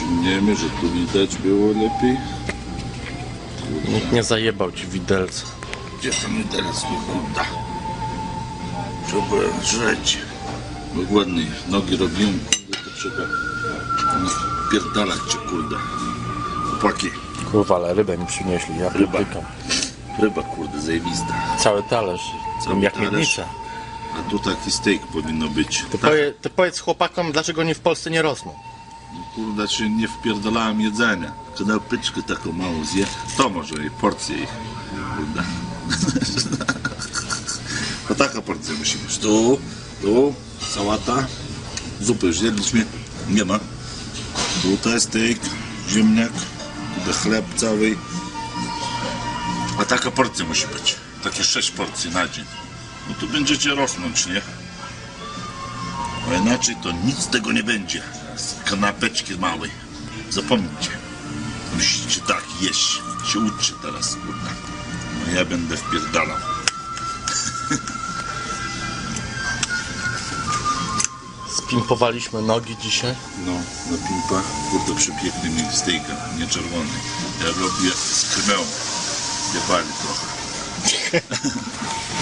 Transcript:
Przyciągniemy, że tu widać było lepiej. Nikt nie zajebał ci widelca. Gdzie to mi teraz wygląda? Trzeba żreć. Bo głodny. Nogi robiłem, kurde, to trzeba pierdalać cię, kurde. Chłopaki, Kurwa, ale rybę mi przynieśli, ja Ryba. ryba, kurde, zajebista. Cały talerz. Cały jak talerz. miednica. A tu taki steak powinno być. Ty, Tak, powie, powiedz chłopakom, dlaczego nie w Polsce nie rosną. Kurde, czy nie wpierdalałem jedzenia. Kanapeczkę taką małą zje, to może i porcję ich. Kurde. No taka porcja musi być. Tu, tu, sałata, zupy już jedliśmy, nie ma. Tutaj steak, ziemniak, tutaj chleb cały. A taka porcja musi być. Takie sześć porcji na dzień. No tu będziecie rosnąć, nie? Bo inaczej to nic z tego nie będzie. Z kanapeczki małej. Zapomnijcie. Musicie tak jeść. Się uczy teraz, kurde. No ja będę wpierdalał. Spimpowaliśmy nogi dzisiaj. No, na pimpa, kurde, przepiękny mi steaka, nie czerwony. Ja robię z krwią. Jebali trochę.